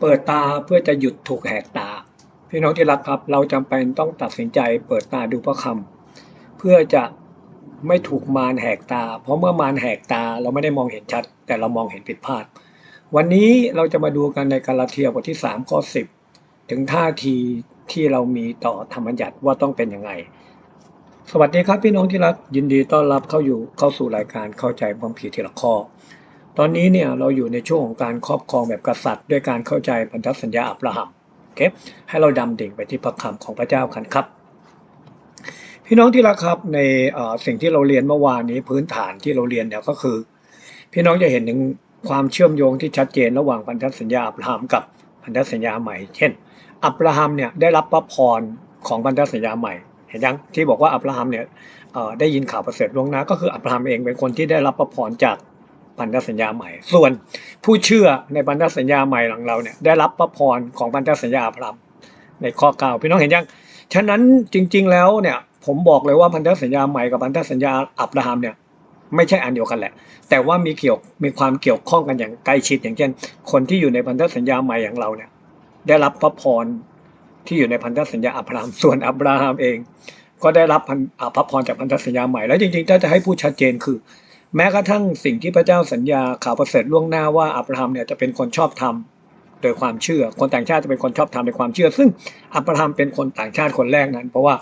เปิดตาเพื่อจะหยุดถูกแหกตา พี่น้องที่รักครับ เราจำเป็นต้องตัดสินใจเปิดตาดูพระคำเพื่อจะไม่ถูกมารแหกตา เพราะเมื่อมารแหกตาเราไม่ได้มองเห็นชัด แต่เรามองเห็นผิดพลาด วันนี้เราจะมาดูกันในกาลาเทียบทที่3ข้อ10 ถึงท่าทีที่เรามีต่อธรรมบัญญัติว่าต้องเป็นยังไง สวัสดีครับพี่น้องที่รักยินดีต้อนรับเข้าอยู่เข้าสู่รายการเข้าใจความผิดทีละข้อ ตอนนี้เนี่ยเราอยู่ในช่วงของการครอบครองแบบกษัตริย์ ด้วยการเข้าใจพันธสัญญาอับราฮัมโอเคให้เราดำดิ่งไปที่พระคำของพระเจ้ากันครับ พี่น้องที่รักครับในสิ่งที่เราเรียนเมื่อวานนี้พื้นฐานที่เราเรียนเนี่ยก็คือ พี่น้องจะเห็นถึงความเชื่อมโยงที่ชัดเจนระหว่างพันธสัญญาอับราฮัมกับพันธสัญญาใหม่ เช่น อับราฮัมเนี่ยได้รับพระพรของพันธสัญญาใหม่ เห็นยังที่บอกว่าอับราฮัมเนี่ยได้ยินข่าวประเสริฐล่วงหน้าก็คืออับราฮัมเองเป็นคนที่ได้รับพระพรจาก พันธสัญญาใหม่ ส่วนผู้เชื่อในพันธสัญญาใหม่ของเราเนี่ยได้รับพระพรของพันธสัญญาอับรามในข้อเก้าพี่น้องเห็นยัง ฉะนั้นจริง ๆ แล้วเนี่ยผมบอกเลยว่าพันธสัญญาใหม่กับพันธสัญญาอับราฮัมเนี่ยไม่ใช่อันเดียวกันแหละ แต่ว่ามีเกี่ยวมีความเกี่ยวข้องกันอย่างใกล้ชิดอย่างเช่น คนที่อยู่ในพันธสัญญาใหม่อย่างเราเนี่ยได้รับพระพรที่อยู่ในพันธสัญญาอับราฮัมส่วนอับราฮัมเอง ก็ได้รับพันพระพรจากพันธสัญญาใหม่แล้วจริงๆถ้าจะให้พูดชัดเจนคือ แม้กระทั่งสิ่งที่พระเจ้าสัญญาข่าวประเสริฐล่วงหน้าว่าอับราฮัมเนี่ยจะเป็นคนชอบธรรมโดยความเชื่อ คนต่างชาติจะเป็นคนชอบธรรมในความเชื่อ ซึ่งอับราฮัมเป็นคนต่างชาติคนแรกนั้น เพราะว่า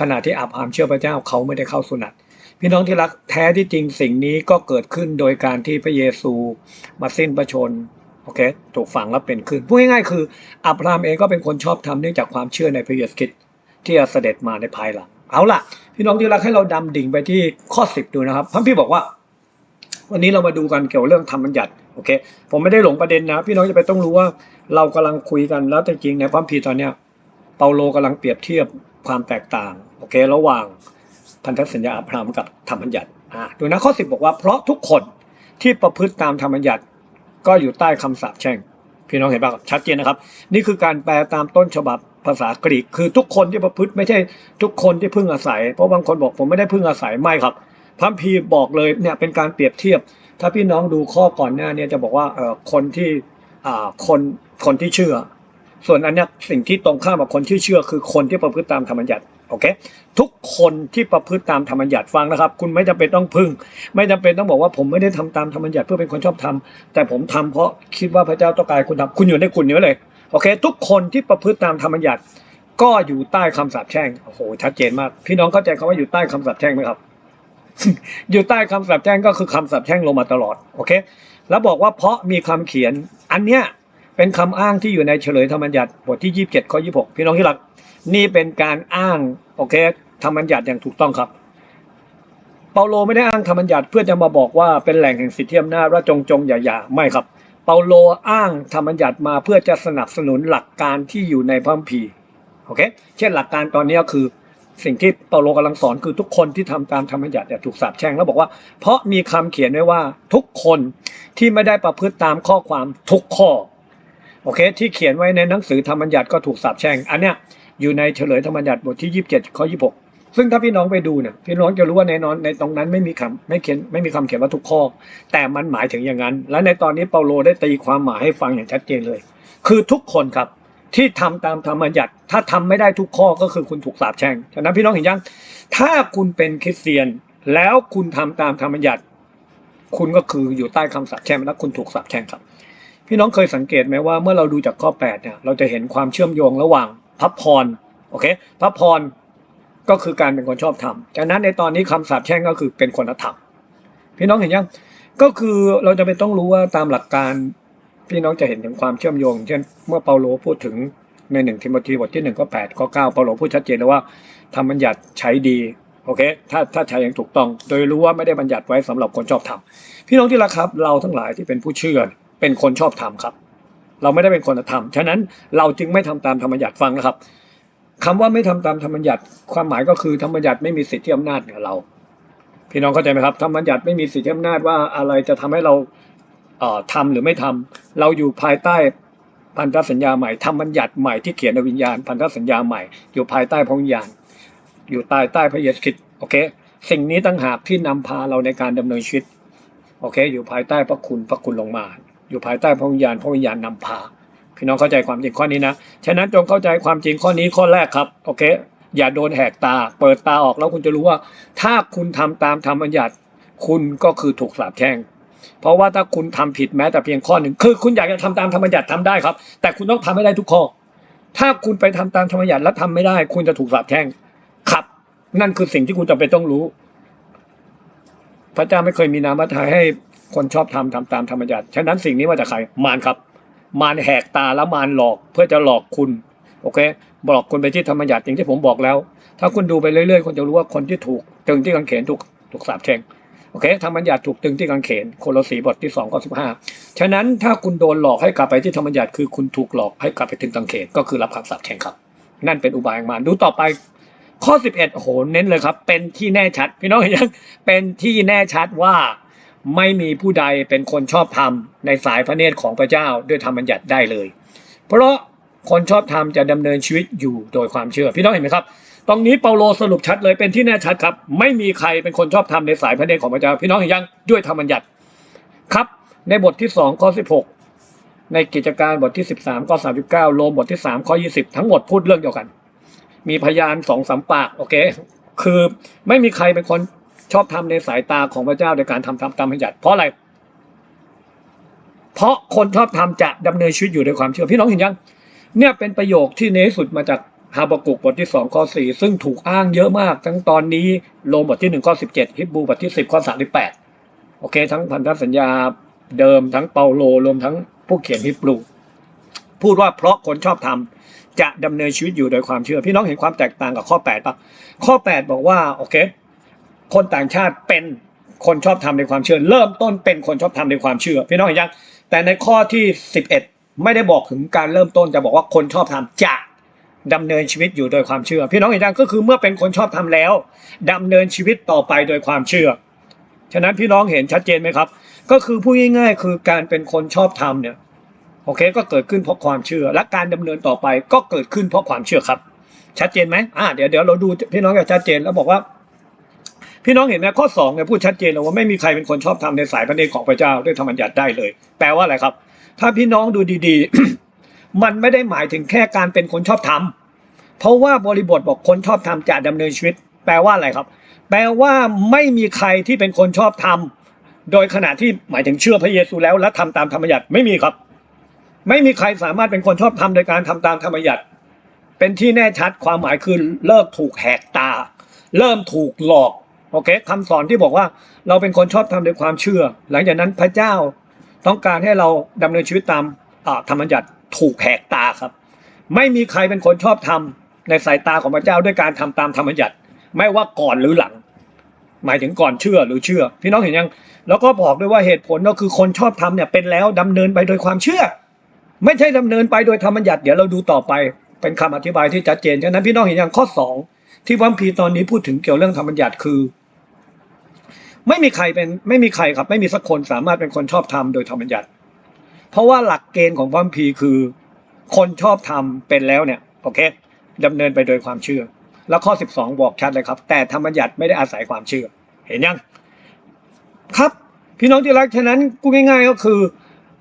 ขณะที่อับราฮัมเชื่อพระเจ้าเขาไม่ได้เข้าสุนัตพี่น้องที่รักแท้ที่จริงสิ่งนี้ก็เกิดขึ้นโดยการที่พระเยซูมาสิ้นพระชนโอเคถูกฝังแล้วเป็นขึ้นพูดง่ายๆคืออับราฮัมเองก็เป็นคนชอบธรรมเนื่องจากความเชื่อในพระเยซูคริสต์ที่จะเสด็จมาในภายหลังเอาล่ะ พี่น้องที่รักให้เราดำดิ่งไปที่ข้อสิบดูนะครับพระพี่บอกว่า วันนี้เรามาดูกันเกี่ยวกับเรื่องธรรมบัญญัติโอเค ผมไม่ได้หลงประเด็นนะ พี่น้องจะไปต้องรู้ว่าเรากำลังคุยกันแล้วแต่จริงในพระคัมภีร์ตอนเนี้ยเปาโลกำลังเปรียบเทียบความแตกต่างโอเค ระหว่างพันธสัญญาอับราฮัมกับธรรมบัญญัติอ่าดูนะข้อสิบบอกว่าเพราะทุกคนที่ประพฤติตามธรรมบัญญัติก็อยู่ใต้คำสาปแช่งพี่น้องเห็นป่ะชัดเจนนะครับ นี่คือการแปลตามต้นฉบับภาษากรีก คือทุกคนที่ประพฤติไม่ใช่ทุกคนที่พึ่งอาศัย เพราะบางคนบอกผมไม่ได้พึ่งอาศัยไม่ครับ พระคัมภีบอกเลยเนี่ยเป็นการเปรียบเทียบ ถ้าพี่น้องดูข้อก่อนหน้าเนี่ยจะบอกว่าเออคนที่อ่าคนคนที่เชื่อ ส่วนอันนี้สิ่งที่ตรงข้ามกับคนที่เชื่อ คือคนที่ประพฤติตามธรรมบัญญัติโอเคทุกคนที่ประพฤติตามธรรมบัญญัติฟังนะครับ คุณไม่จำเป็นต้องพึ่ง ไม่จำเป็นต้องบอกว่าผมไม่ได้ทำตามธรรมบัญญัติเพื่อเป็นคนชอบทำแต่ผมทำเพราะคิดว่าพระเจ้าต้องการคุณทำคุณอยู่ในคุณนี้เลยโอเค ทุกคนที่ประพฤติตามธรรมบัญญัติก็อยู่ใต้คำสาปแช่งโอ้โหชัดเจนมาก พี่น้องเข้าใจคำว่าอยู่ใต้คำสาปแช่งไหมครับ อยู่ใต้คำสาปแช่งก็คือคำสาปแช่งลงมาตลอดโอเค แล้วบอกว่าเพราะมีคำเขียน อันเนี้ยเป็นคำอ้างที่อยู่ในเฉลยธรรมบัญญัติบทที่27ข้อ26พี่น้องที่รัก นี่เป็นการอ้างโอเคธรรมบัญญัติอย่างถูกต้องครับ เปาโลไม่ได้อ้างธรรมบัญญัติเพื่อจะมาบอกว่าเป็นแหล่งแห่งสิทธิอำนาจว่าจงจงอย่าอย่าไม่ครับ เปาโลอ้างธรรมบัญญัติมาเพื่อจะสนับสนุนหลักการที่อยู่ในพระคัมภีร์โอเค เช่นหลักการตอนนี้คือ สิ่งที่เปาโลกำลังสอนคือทุกคนที่ทำตามธรรมบัญญัติจะถูกสาปแช่งแล้วบอกว่า เพราะมีคำเขียนไว้ว่าทุกคนที่ไม่ได้ประพฤติตามข้อความทุกข้อโอเค ที่เขียนไว้ในหนังสือธรรมบัญญัติก็ถูกสาปแช่งอันเนี้ยอยู่ในเฉลยธรรมบัญญัติบทที่ 27ข้อ26 ซึ่งถ้าพี่น้องไปดูเนี่ยพี่น้องจะรู้ว่าในนอนในตรงนั้นไม่มีคำไม่เขียนไม่มีคำเขียนว่าทุกข้อ แต่มันหมายถึงอย่างนั้น และในตอนนี้เปาโลได้ตีความหมายให้ฟังอย่างชัดเจนเลย คือทุกคนครับ ที่ทำตามธรรมบัญญัติ ถ้าทำไม่ได้ทุกข้อก็คือคุณถูกสาปแช่งฉะนั้นพี่น้องเห็นยัง ถ้าคุณเป็นคริสเตียน แล้วคุณทำตามธรรมบัญญัติ คุณก็คืออยู่ใต้คำสาปแช่งและคุณถูกสาปแช่งครับ พี่น้องเคยสังเกตไหมว่าเมื่อเราดูจากข้อ8เนี่ยเราจะเห็นความเชื่อมโยงระหว่างพระพรโอเคพระพรก็คือการเป็นคนชอบธรรมฉะนั้นในตอนนี้คำสาปแช่งก็คือเป็นคนธรรมพี่น้องเห็นยังก็คือเราจะเป็นต้องรู้ว่าตามหลักการ พี่น้องจะเห็นถึงความเชื่อมโยง เช่น เมื่อเปาโลพูดถึงในหนึ่งทิโมธีบทที่หนึ่งข้อแปดข้อเก้าเปาโลพูดชัดเจนเลยว่าทำบัญญัติใช้ดีโอเค ถ้าถ้าใช้อย่างถูกต้อง โดยรู้ว่าไม่ได้บัญญัติไว้สำหรับคนชอบธรรมพี่น้องที่รักครับ เราทั้งหลายที่เป็นผู้เชื่อเป็นคนชอบธรรมครับ เราไม่ได้เป็นคนธรรมฉะนั้นเราจึงไม่ทำตามธรรมบัญญัติฟังนะครับคำว่าไม่ทำตามธรรมบัญญัติ ความหมายก็คือธรรมบัญญัติไม่มีสิทธิอำนาจเหนือเรา พี่น้องเข้าใจไหมครับธรรมบัญญัติไม่มีสิทธิอำนาจว่าอะไรจะทำให้เรา ทำหรือไม่ทำเราอยู่ภายใต้พันธสัญญาใหม่ทำบัญญัติใหม่ที่เขียนในวิญญาณ พันธสัญญาใหม่ อยู่ภายใต้พระวิญญาณ อยู่ใต้ใต้พระเยซูคริสต์โอเค สิ่งนี้ตั้งหากที่นำพาเราในการดำเนินชีวิตโอเค อยู่ภายใต้พระคุณพระคุณลงมา อยู่ภายใต้พระวิญญาณพระวิญญาณนำพาพี่น้องเข้าใจความจริงข้อนี้นะฉะนั้นจงเข้าใจความจริงข้อนี้ข้อแรกครับโอเค อย่าโดนแหกตา เปิดตาออกแล้วคุณจะรู้ว่า ถ้าคุณทำตามธรรมบัญญัติ คุณก็คือถูกสาปแช่ง เพราะว่าถ้าคุณทำผิดแม้แต่เพียงข้อหนึ่งคือคุณอยากจะทำตามธรรมบัญญัติทำได้ครับ แต่คุณต้องทำให้ได้ทุกข้อ ถ้าคุณไปทำตามธรรมบัญญัติแล้วทำไม่ได้ คุณจะถูกสาปแช่งครับ นั่นคือสิ่งที่คุณจำเป็นต้องรู้ พระเจ้าไม่เคยมีน้ำพระทัยให้คนชอบทำทำตามธรรมบัญญัติฉะนั้นสิ่งนี้มาจากใครมารครับ มารแหกตาแล้วมารหลอกเพื่อจะหลอกคุณโอเคบอกคุณไปที่ธรรมบัญญัติอย่างที่ผมบอกแล้ว ถ้าคุณดูไปเรื่อยๆคุณจะรู้ว่าคนที่ถูกตึงที่กางเขนถูกถูกสาปแช่ง โอเคธรรมบัญญัติถูกตึงที่กางเขนโคลสีบทที่สองข้อสิบห้าฉะนั้นถ้าคุณโดนหลอกให้กลับไปที่ธรรมบัญญัติคือคุณถูกหลอกให้กลับไปถึงกางเขนก็คือรับคำสาปแช่งครับ นั่นเป็นอุบายของมารดูต่อไปข้อสิบเอ็ดโอ้โห เน้นเลยครับ เป็นที่แน่ชัด พี่น้องเห็นยังเป็นที่แน่ชัดว่าไม่มีผู้ใดเป็นคนชอบธรรมในสายพระเนตรของพระเจ้าด้วยธรรมบัญญัติได้เลย เพราะคนชอบธรรมจะดำเนินชีวิตอยู่โดยความเชื่อ พี่น้องเห็นไหมครับ ตรงนี้เปาโลสรุปชัดเลยเป็นที่แน่ชัดครับ ไม่มีใครเป็นคนชอบธรรมในสายพระเนตรของพระเจ้าพี่น้องเห็นยังด้วยธรรมบัญญัติครับ ในบทที่สองข้อสิบหกในกิจการบทที่สิบสามข้อสามสิบเก้าโลมบทที่สามข้อยี่สิบทั้งหมดพูดเรื่องเดียวกัน มีพยานสองสามปากโอเค คือไม่มีใครเป็นคนชอบทำในสายตาของพระเจ้าในการทำตามตามบัญญัติเพราะอะไรเพราะคนชอบทำจะดำเนินชีวิตอยู่ด้วยความเชื่อพี่น้องเห็นยัง เนี่ยเป็นประโยคที่เนสุดมาจาก ฮาบกุกบทที่สองข้อสี่ซึ่งถูกอ้างเยอะมาก ทั้งตอนนี้โลมบทที่หนึ่งข้อสิบเจ็ดฮิบรูบทที่สิบข้อสามสิบแปดโอเค ทั้งพันธสัญญาเดิมทั้งเปาโลรวมทั้งผู้เขียนฮิบรูพูดว่าเพราะคนชอบทำจะดำเนินชีวิตอยู่โดยความเชื่อ พี่น้องเห็นความแตกต่างกับข้อแปดปะข้อแปดบอกว่าโอเค คนต่างชาติเป็นคนชอบทำในความเชื่อ เริ่มต้นเป็นคนชอบทำในความเชื่อ พี่น้องเห็นยังแต่ในข้อที่สิบเอ็ดไม่ได้บอกถึงการเริ่มต้นจะบอกว่าคนชอบทำจะ ดำเนินชีวิตอยู่โดยความเชื่อ พี่น้องเห็นยังก็คือเมื่อเป็นคนชอบทำแล้วดำเนินชีวิตต่อไปโดยความเชื่อ ฉะนั้นพี่น้องเห็นชัดเจนไหมครับ ก็คือพูดง่ายๆ คือการเป็นคนชอบทำเนี่ยโอเคก็เกิดขึ้นเพราะความเชื่อ และการดำเนินต่อไปก็เกิดขึ้นเพราะความเชื่อครับ ชัดเจนไหมอ่าเดี๋ยวเดี๋ยวเราดูพี่น้องจะชัดเจนแล้วบอกว่า พี่น้องเห็นไหมข้อสองเนี่ยพูดชัดเจนเลยว่าไม่มีใครเป็นคนชอบทำในสายพระเนตรของพระเจ้าด้วยธรรมบัญญัติได้เลย แปลว่าอะไรครับ ถ้าพี่น้องดูดีๆ มันไม่ได้หมายถึงแค่การเป็นคนชอบทำเพราะว่าบริบทบอกคนชอบทำจะดำเนินชีวิต แปลว่าอะไรครับ แปลว่าไม่มีใครที่เป็นคนชอบทำโดยขณะที่หมายถึงเชื่อพระเยซูแล้ว และทำตามธรรมบัญญัติไม่มีครับ ไม่มีใครสามารถเป็นคนชอบทำโดยการทำตามธรรมบัญญัติเป็นที่แน่ชัดความหมายคือเลิกถูกแหกตา เริ่มถูกหลอกโอเคคำสอนที่บอกว่าเราเป็นคนชอบทำด้วยความเชื่อ หลังจากนั้นพระเจ้าต้องการให้เราดำเนินชีวิตตาม ธรรมบัญญัติถูกแหกตาครับ ไม่มีใครเป็นคนชอบทำในสายตาของพระเจ้าด้วยการทำตามธรรมบัญญัติไม่ว่าก่อนหรือหลัง หมายถึงก่อนเชื่อหรือเชื่อ พี่น้องเห็นยัง แล้วก็บอกด้วยว่าเหตุผลก็คือคนชอบทำเนี่ยเป็นแล้วดำเนินไปโดยความเชื่อ ไม่ใช่ดำเนินไปโดยธรรมบัญญัติเดี๋ยวเราดูต่อไป เป็นคำอธิบายที่ชัดเจนฉะนั้นพี่น้องเห็นย่างข้อสองที่วัมพีตอนนี้พูดถึงเกี่ยวเรื่องธรรมบัญญัติคือ ไม่มีใครเป็นไม่มีใครครับ ไม่มีสักคนสามารถเป็นคนชอบทำโดยธรรมบัญญัติ เพราะว่าหลักเกณฑ์ของวัมพีคือ คนชอบทำเป็นแล้วเนี่ยโอเคดำเนินไปโดยความเชื่อ แล้วข้อ 12 บอกชัดเลยครับ แต่ธรรมบัญญัติไม่ได้อาศัยความเชื่อ เห็นยัง ครับ พี่น้องที่รักฉะนั้นกูง่าย ๆ ก็คือ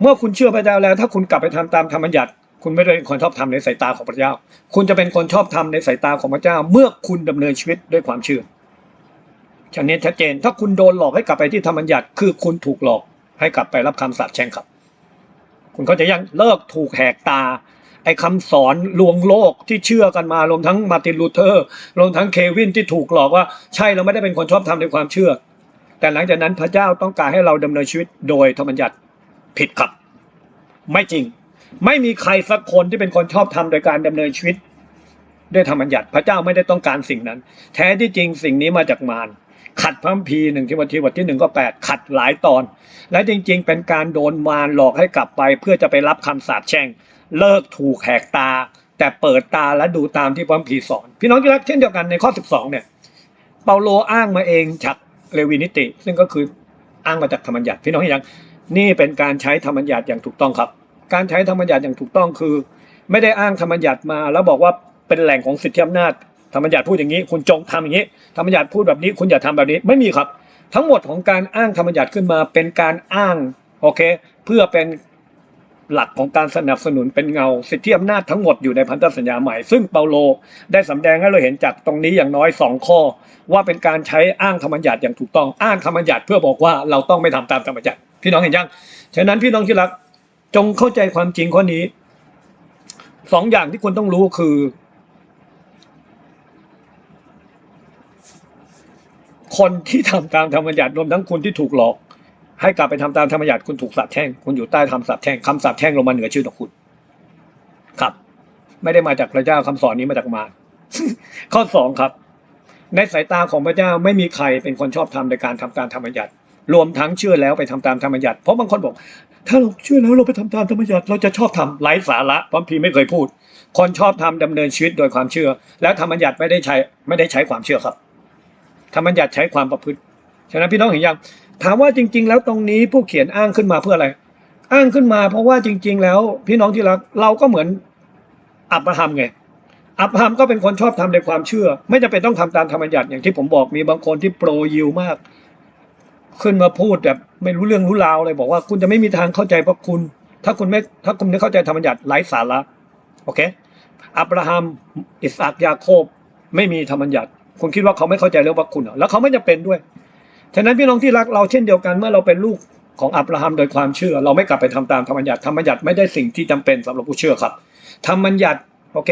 เมื่อคุณเชื่อพระเจ้าแล้ว ถ้าคุณกลับไปทำตามธรรมบัญญัติคุณไม่ได้เป็นคนชอบทำในสายตาของพระเจ้า คุณจะเป็นคนชอบทำในสายตาของพระเจ้า เมื่อคุณดำเนินชีวิตด้วยความเชื่อชันนี้ชัดเจน ถ้าคุณโดนหลอกให้กลับไปที่ธรรมบัญญัติคือคุณถูกหลอกให้กลับไปรับคำสาปแช่งครับ คุณเขาใจะยังเลิกถูกแหกตา ไอ้คำสอนลวงโลกที่เชื่อกันมารวมทั้งมาตินลูเทอร์รวมทั้งเควินที่ถูกหลอกว่าใช่เราไม่ได้เป็นคนชอบทำในความเชื่อ แต่หลังจากนั้นพระเจ้าต้องการให้เราดำเนินชีวิตโดยธรรมบัญญัติผิดครับ ไม่จริง ไม่มีใครสักคนที่เป็นคนชอบทำโดยการดำเนินชีวิตด้วยธรรมบัญญัติ พระเจ้าไม่ได้ต้องการสิ่งนั้น แท้ที่จริงสิ่งนี้มาจากมาร ขัดพระคัมภีหนึ่งที่วันที่บทที่หนึ่งก็แปดขัดหลายตอน และจริงๆ เป็นการโดนมารหลอกให้กลับไป เพื่อจะไปรับคำสาปแช่ง เลิกถูกแหกตา แต่เปิดตาและดูตามที่พระคัมภีสอน พี่น้องที่รักเช่นเดียวกันในข้อ 12 เนี่ยเปาโลอ้างมาเองจากเลวีนิติ ซึ่งก็คืออ้างมาจากธรรมัญญัติพี่น้องเห็นยังนี่เป็นการใช้ธรรมัญญัติอย่างถูกต้องครับ การใช้ธรรมัญญัติอย่างถูกต้องคือ ไม่ได้อ้างธรรมัญญัติมา แล้วบอกว่าเป็นแหล่งของสิทธิอำนาจ ธรรมบัญญัติพูดอย่างนี้ คุณจงทำอย่างนี้ธรรมบัญญัติพูดแบบนี้ คุณอย่าทำแบบนี้ไม่มีครับ ทั้งหมดของการอ้างธรรมบัญญัติขึ้นมาเป็นการอ้างโอเค เพื่อเป็นหลักของการสนับสนุนเป็นเงาสิทธิอำนาจทั้งหมดอยู่ในพันธสัญญาใหม่ ซึ่งเปาโลได้สำแดงให้เราเห็นจากตรงนี้อย่างน้อยสองข้อ ว่าเป็นการใช้อ้างธรรมบัญญัติอย่างถูกต้องอ้างธรรมบัญญัติเพื่อบอกว่าเราต้องไม่ทำตามธรรมบัญญัติพี่น้องเห็นยังฉะนั้นพี่น้องที่รักจงเข้าใจความจริงข้อนี้สองอย่างที่คุณต้องรู้คือ คนที่ทำตามธรรมบัญญัติรวมทั้งคุณที่ถูกหลอก ให้กลับไปทำตามธรรมบัญญัติคุณถูกสาปแช่งคุณอยู่ใต้คำสาปแช่งคำสาปแช่งลงมาเหนือชื่อของคุณ ครับ ไม่ได้มาจากพระเจ้าคำสอนนี้มาจากมารข้อสองครับ ในสายตาของพระเจ้าไม่มีใครเป็นคนชอบทำในการทำตามธรรมบัญญัติรวมทั้งเชื่อแล้วไปทำตามธรรมบัญญัติเพราะบางคนบอก ถ้าเราเชื่อแล้วเราไปทำตามธรรมบัญญัติเราจะชอบทำไร้สาระพระคัมพีไม่เคยพูด คนชอบทำดำเนินชีวิตโดยความเชื่อ แล้วธรรมบัญญัติไม่ได้ใช้ไม่ได้ใช้ความเชื่อครับ ธรรมบัญญัติใช้ความประพฤติ ฉะนั้นพี่น้องเห็นยังถามว่าจริง ๆ แล้วตรงนี้ผู้เขียนอ้างขึ้นมาเพื่ออะไร อ้างขึ้นมาเพราะว่าจริง ๆ แล้วพี่น้องที่รักเราก็เหมือนอับราฮัมไงอับราฮัมก็เป็นคนชอบทำในความเชื่อ ไม่จำเป็นต้องทำตามธรรมบัญญัติอย่างที่ผมบอกมีบางคนที่โปรยิวมาก ขึ้นมาพูดแบบไม่รู้เรื่องรู้ราวเลยบอกว่าคุณจะไม่มีทางเข้าใจพระคุณ ถ้าคุณไม่ถ้าคุณไม่เข้าใจธรรมบัญญัติไร้สาระโอเคอับราฮัมอิสอักยาโคบไม่มีธรรมบัญญัติ คุณคิดว่าเขาไม่เข้าใจเรื่องพระคุณหรอแล้วเขาไม่จะเป็นด้วย ฉะนั้นพี่น้องที่รักเราเช่นเดียวกันเมื่อเราเป็นลูกของอับราฮัมโดยความเชื่อ เราไม่กลับไปทำตามธรรมบัญญัติธรรมบัญญัติไม่ได้สิ่งที่จำเป็นสำหรับผู้เชื่อครับธรรมบัญญัติโอเค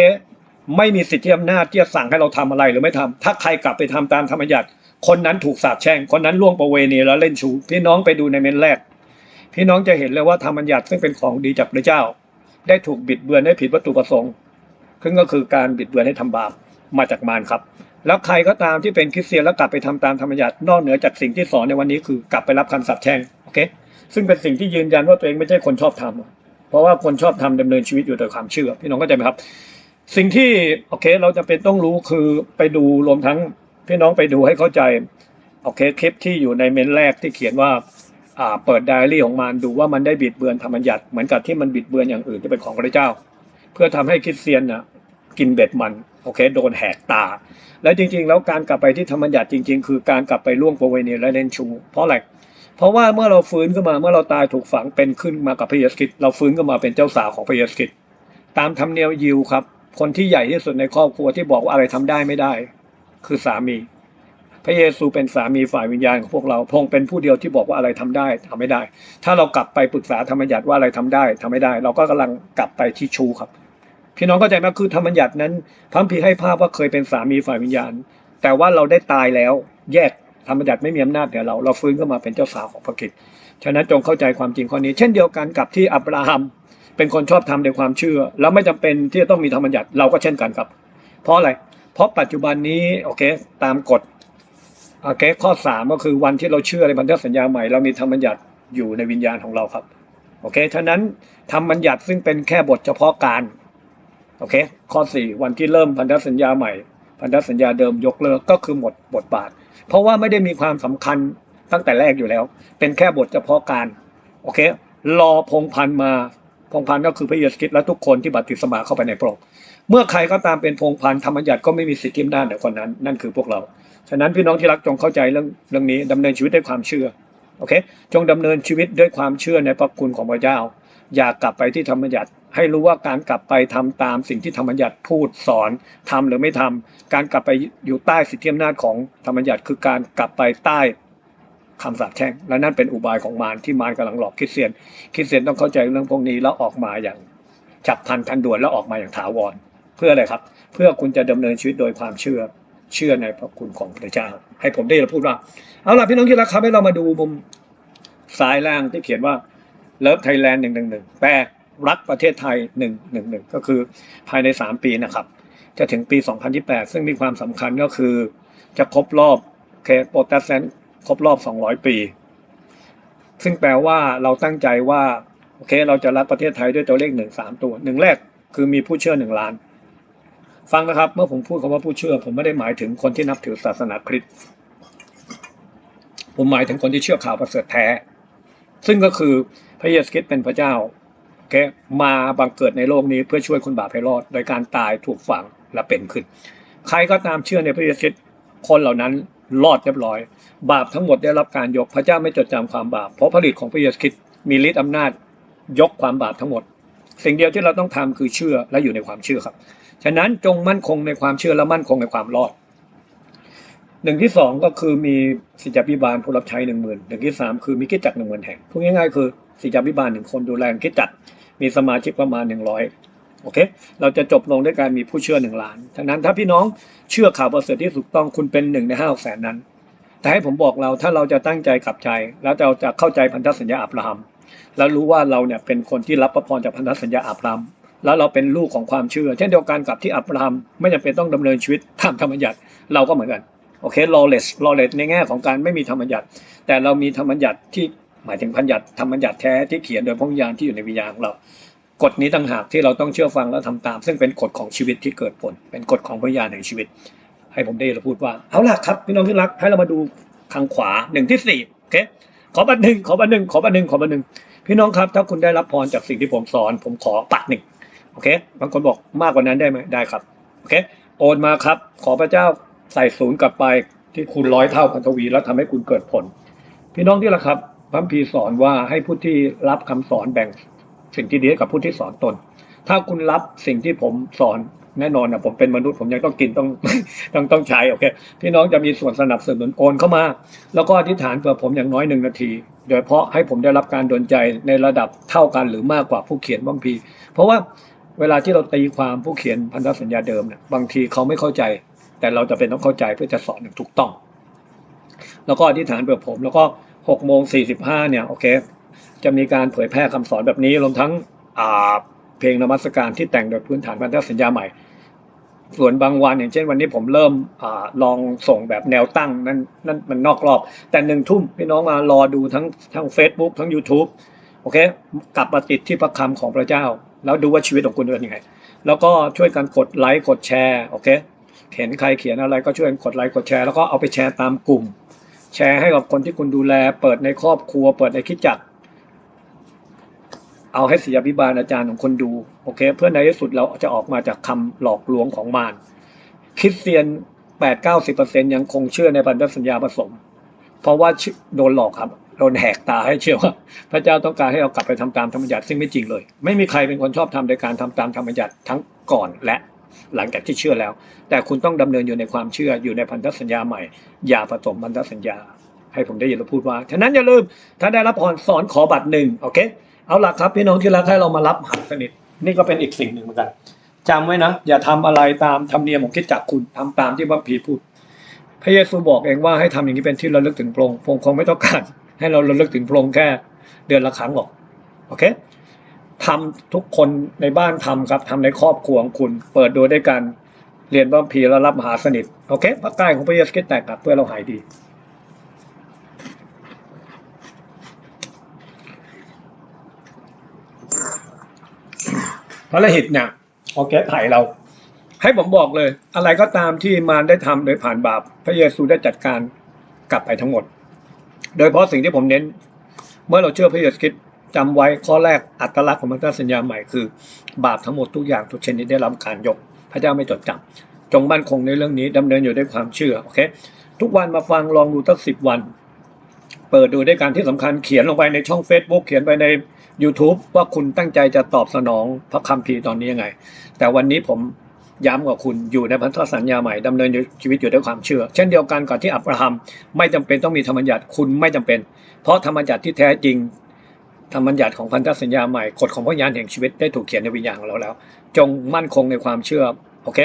ไม่มีสิทธิอำนาจที่จะสั่งให้เราทำอะไรหรือไม่ทำถ้าใครกลับไปทำตามธรรมบัญญัติ คนนั้นถูกสาปแช่งคนนั้นล่วงประเวณีแล้วเล่นชู้พี่น้องไปดูในเมนแรก พี่น้องจะเห็นเลยว่าธรรมบัญญัติซึ่งเป็นของดีจากพระเจ้า ได้ถูกบิดเบือนให้ผิดวัตถุประสงค์ซึ่งก็คือการบิดเบือนให้ทำบาปมาจากมารครับ แล้วใครก็ตามที่เป็นคริสเตียนแล้วกลับไปทำตามธรรมญัตินอกเหนือจากสิ่งที่สอนในวันนี้คือกลับไปรับคำสาปแช่งโอเค ซึ่งเป็นสิ่งที่ยืนยันว่าตัวเองไม่ใช่คนชอบทำเพราะว่าคนชอบทำดำเนินชีวิตอยู่โดยความเชื่อพี่น้องเข้าใจไหมครับ สิ่งที่โอเคเราจะเป็นต้องรู้คือไปดูรวมทั้งพี่น้องไปดูให้เข้าใจโอเคคลิปที่อยู่ในเมนแรกที่เขียนว่าอ่าเปิดไดอารี่ของมันดูว่ามันได้บิดเบือนธรรมญัติเหมือนกับที่มันบิดเบือนอย่างอื่นที่เป็นของพระเจ้า เพื่อทำให้คริสเตียนนะกินเบ็ดมัน โอเคโดนแหกตา และจริง ๆ แล้วการกลับไปที่ธรรมบัญญัติจริง ๆ คือการกลับไปล่วงประเวณีและเล่นชู เพราะอะไรเพราะว่าเมื่อเราฟื้นขึ้นมาเมื่อเราตายถูกฝังเป็นขึ้นมากับพระเยซูคริสต์เราฟื้นขึ้นมาเป็นเจ้าสาวของพระเยซูคริสต์ตามธรรมเนียมยิวครับคนที่ใหญ่ที่สุดในครอบครัวที่บอกว่าอะไรทำได้ไม่ได้ คือสามี พระเยซูเป็นสามีฝ่ายวิญญาณของพวกเราพงเป็นผู้เดียวที่บอกว่าอะไรทำได้ทำไม่ได้ ถ้าเรากลับไปปรึกษาธรรมญัติว่าอะไรทำได้ทำไม่ได้ เราก็กำลังกลับไปที่ชูครับ พี่น้องเข้าใจไหมคือธรรมบัญญัตินั้นพระคัมภีให้ภาพว่าเคยเป็นสามีฝ่ายวิญญาณ แต่ว่าเราได้ตายแล้วแยกธรรมบัญญัติไม่มีอำนาจเหนือเรา เราฟื้นขึ้นมาเป็นเจ้าสาวของพระคริสต์ฉะนั้นจงเข้าใจความจริงข้อนี้ เช่นเดียวกันกับที่อับราฮัมเป็นคนชอบทำในความเชื่อ แล้วไม่จำเป็นที่จะต้องมีธรรมบัญญัติเราก็เช่นกันครับ เพราะอะไร เพราะปัจจุบันนี้โอเคตามกฎโอเคข้อสามก็คือวันที่เราเชื่อในพันธสัญญาใหม่ เรามีธรรมบัญญัติอยู่ในวิญญาณของเราครับโอเคฉะนั้นธรรมบัญญัติซึ่งเป็นแค่บทเฉพาะการ โอเค ข้อสี่วันที่เริ่มพันธสัญญาใหม่ พันธสัญญาเดิมยกเลิกก็คือหมดบทบาท เพราะว่าไม่ได้มีความสำคัญตั้งแต่แรกอยู่แล้ว เป็นแค่บทเฉพาะการ โอเค รอพงพันมา พงพันก็คือพระเยซูคริสต์และทุกคนที่บัติศมาเข้าไปในพระองค์เมื่อใครก็ตามเป็นพงพันธรรมบัญญัติก็ไม่มีสิทธิอำนาจเหนือคนนั้น นั่นคือพวกเรา ฉะนั้นพี่น้องที่รักจงเข้าใจเรื่องเรื่องนี้ดำเนินชีวิตด้วยความเชื่อ โอเค จงดำเนินชีวิตด้วยความเชื่อในพระคุณของพระเจ้า อย่ากลับไปที่ธรรมญัติ ให้รู้ว่าการกลับไปทำตามสิ่งที่ธรรมบัญญัติพูดสอนทำหรือไม่ทำการกลับไปอยู่ใต้สิทธิอำนาจของธรรมบัญญัติคือการกลับไปใต้คำสาปแช่งและนั่นเป็นอุบายของมารที่มารกำลังหลอกคริสเตียนคริสเตียนต้องเข้าใจเรื่องพวกนี้แล้วออกมาอย่างฉับพลันทันด่วนแล้วออกมาอย่างถาวร เพื่ออะไรครับ เพื่อคุณจะดำเนินชีวิตโดยความเชื่อเชื่อในพระคุณของพระเจ้า ให้ผมได้พูดว่า เอาล่ะพี่น้องที่รักครับให้เรามาดูมุมซ้ายล่างที่เขียนว่าเลิฟไทยแลนด์หนึ่งหนึ่งหนึ่งแปล รักประเทศไทยหนึ่งหนึ่งหนึ่งก็คือภายในสามปีนะครับ จะถึงปี 2028 ซึ่งมีความสำคัญก็คือ จะครบรอบเคโปรตสแตนต์ครบรอบ 200 ปี ซึ่งแปลว่าเราตั้งใจว่าโอเคเราจะรักประเทศไทยด้วยตัวเลขหนึ่งสามตัวหนึ่งแรกคือมีผู้เชื่อหนึ่งล้าน ฟังนะครับ เมื่อผมพูดคำว่าผู้เชื่อ ผมไม่ได้หมายถึงคนที่นับถือศาสนาคริสต์ผมหมายถึงคนที่เชื่อข่าวประเสริฐแท้ ซึ่งก็คือพระเยซูคริสต์เป็นพระเจ้า คมาบังเกิดในโลกนี้เพื่อช่วยคนบาปให้รอด โดยการตายถูกฝังและเป็นขึ้น ใครก็ตามเชื่อในพระเยซูคริสต์คนเหล่านั้นรอดเรียบร้อย บาปทั้งหมดได้รับการยกพระเจ้าไม่จดจำความบาป เพราะผลิตของพระเยซูคริสต์มีฤทธิ์อำนาจยกความบาปทั้งหมด สิ่งเดียวที่เราต้องทำคือเชื่อและอยู่ในความเชื่อครับ ฉะนั้นจงมั่นคงในความเชื่อและมั่นคงในความรอดหนึ่งที่สองก็คือมีสิทธิพิบาลผู้รับใช้หนึ่งหมื่นหนึ่งที่สามคือมีกิจจักรหนึ่งหมื่นแห่งพูดง่ายๆคือ สิทธิพิบาลหนึ่งคนดูแลกิจจักรมีสมาชิกประมาณหนึ่งร้อยโอเค เราจะจบลงด้วยการมีผู้เชื่อหนึ่งล้านฉะนั้นถ้าพี่น้องเชื่อข่าวประเสริฐที่ถูกต้องคุณเป็นหนึ่งในห้าแสนนั้น แต่ให้ผมบอกเราถ้าเราจะตั้งใจกลับใจ แล้วเราจะเข้าใจพันธสัญญาอับราฮัม แล้วรู้ว่าเราเนี่ยเป็นคนที่รับพระพรจากพันธสัญญาอับราฮัมแล้วเราเป็นลูกของความเชื่อ เช่นเดียวกันกับที่อับราฮัมไม่จำเป็นต้องดำเนินชีวิตตามธรรมบัญญัติเราก็เหมือนกันโอเค lawless lawless ในแง่ของการไม่มีธรรมบัญญัติ แต่เรามีธรรมบัญญัติที่ หมายถึงพันญัติธรรมบัญญัติแท้ที่เขียนโดยพระวิญาณที่อยู่ในวิญญาณของเรากฎนี้ต่างหากที่เราต้องเชื่อฟังและทำตาม ซึ่งเป็นกฎของชีวิตที่เกิดผล เป็นกฎของพระวิญญาณแห่งชีวิต ให้ผมได้เราพูดว่าเอาล่ะครับพี่น้องที่รักให้เรามาดูทางขวาหนึ่งที่สี่โอเคขอบัตรหนึ่งขอบัตรหนึ่งขอบัตรหนึ่งขอบัตรหนึ่งพี่น้องครับ ถ้าคุณได้รับพรจากสิ่งที่ผมสอน ผมขอบัตรหนึ่งโอเคบางคนบอกมากกว่านั้นได้ไหมได้ครับโอเคโอนมาครับ ขอพระเจ้าใส่ศูนย์กลับไปที่คุณร้อยเท่าพันทวีแล้วทำให้คุณเกิดผล พี่น้องที่รักครับ พระพีสอนว่าให้ผู้ที่รับคำสอนแบ่งสิ่งที่ดีให้กับผู้ที่สอนตน ถ้าคุณรับสิ่งที่ผมสอนแน่นอนนะผมเป็นมนุษย์ผมยังต้องกินต้องต้องต้องใช้โอเคพี่น้องจะมีส่วนสนับสนุนโอนเข้ามา แล้วก็อธิษฐานเผื่อผมอย่างน้อยหนึ่งนาที โดยเฉพาะให้ผมได้รับการดลใจในระดับเท่ากันหรือมากกว่าผู้เขียนบางพีเพราะว่าเวลาที่เราตีความผู้เขียนพันธสัญญาเดิมเนี่ยบางทีเขาไม่เข้าใจ แต่เราจะเป็นต้องเข้าใจเพื่อจะสอนอย่างถูกต้อง แล้วก็อธิษฐานเผื่อผมแล้วก็ หกโมงสี่สิบห้าเนี่ยโอเค จะมีการเผยแพร่คำสอนแบบนี้รวมทั้งเพลงนมัสการที่แต่งโดยพื้นฐานพันธสัญญาใหม่ ส่วนบางวันอย่างเช่นวันนี้ผมเริ่มอลองส่งแบบแนวตั้งนั่นนั่นมันนอกรอบ แต่หนึ่งทุ่มพี่น้องมารอดูทั้งทั้ง Facebook ทั้ง YouTube โอเค กลับมาติดที่พระคำของพระเจ้า แล้วดูว่าชีวิตของคุณเป็นยังไง แล้วก็ช่วยกันกดไลค์กดแชร์โอเคเห็นใครเขียนอะไรก็ช่วยกดไลค์กดแชร์แล้วก็เอาไปแชร์ตามกลุ่ม แชร์ให้กับคนที่คุณดูแล เปิดในครอบครัว เปิดในคิดจักรเอาให้ศิยพิบาลอาจารย์ของคนดูโอเค เพื่อในที่สุดเราจะออกมาจากคำหลอกลวงของมารคริสเตียน8-90%ยังคงเชื่อในพันธสัญญาผสม เพราะว่าโดนหลอกครับ โดนแหกตาให้เชื่อว่า พระเจ้าต้องการให้เรากลับไปทำตามธรรมบัญญัติซึ่งไม่จริงเลย ไม่มีใครเป็นคนชอบทำโดยการทำตามธรรมบัญญัติทั้งก่อนและ หลังจากที่เชื่อแล้ว แต่คุณต้องดำเนินอยู่ในความเชื่ออยู่ในพันธสัญญาใหม่ อย่าผสมพันธสัญญา ให้ผมได้ยินเราพูดว่า ฉะนั้นอย่าลืม ถ้าได้รับพรสอนขอบัตรหนึ่งโอเค เอาละครับพี่น้องที่รักให้เรามารับหักสนิท นี่ก็เป็นอีกสิ่งหนึ่งเหมือนกันจำไว้นะ อย่าทำอะไรตามธรรมเนียมของคิดจักคุณทำตามที่พระพีพูด พระเยซูบอกเองว่าให้ทำอย่างนี้เป็นที่ระลึกถึงพระองค์พระองค์คงไม่ต้องการให้เราระลึกถึงพระองค์แค่เดือนละครั้งหรอก โอเค ทำทุกคนในบ้านทำครับทำในครอบครัวของคุณ เปิดโดยด้วยการเรียนพระพีแล้วรับมหาสนิท โอเคพระกายของพระเยซูคริสต์แตกหักเพื่อเราหายดี พระละหิตเนี่ยโอเคไถ่เรา ให้ผมบอกเลย อะไรก็ตามที่มารได้ทำโดยผ่านบาป พระเยซูได้จัดการกลับไปทั้งหมด โดยเฉพาะสิ่งที่ผมเน้น เมื่อเราเชื่อพระเยซูคริสต์ จำไว้ข้อแรกอัตลักษณ์ของพันธสัญญาใหม่คือบาปทั้งหมดทุกอย่างทุกชนิดได้รับการยก พระเจ้าไม่จดจำจงมั่นคงในเรื่องนี้ดำเนินอยู่ด้วยความเชื่อโอเคทุกวันมาฟังลองดูตั้งสิบวัน เปิดดูด้วยการที่สำคัญเขียนลงไปในช่อง Facebook เขียนไปใน YouTube ว่าคุณตั้งใจจะตอบสนองพระคัมภีร์ตอนนี้ยังไง แต่วันนี้ผมย้ำกับคุณอยู่ในพันธสัญญาใหม่ดำเนินชีวิตอยู่ด้วยความเชื่อ เช่นเดียวกันกับที่อับราฮัมไม่จำเป็นต้องมีธรรมบัญญัติคุณไม่จำเป็น เพราะธรรมบัญญัติที่แท้จริง ธรรมบัญญัติของพันธสัญญาใหม่กฎของพระญาณแห่งชีวิตได้ถูกเขียนในวิญญาณของเราแล้ว จงมั่นคงในความเชื่อโอเค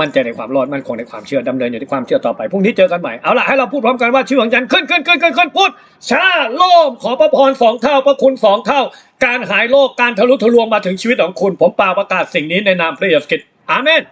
มั่นใจในความรอดมั่นคงในความเชื่อดำเนินอยู่ในความเชื่อต่อไปพรุ่งนี้เจอกันใหม่เอาล่ะให้เราพูดพร้อมกันว่าชื่อของฉันขึ้นขึ้นขึ้นขึ้นขึ้นพูดชาโลมขอพระพรสองเท่าพระคุณสองเท่า การหายโรคการทะลุทะลวงมาถึงชีวิตของคุณ ผมปาประกาศสิ่งนี้ในนามพระเยซูคริสต์อาเมน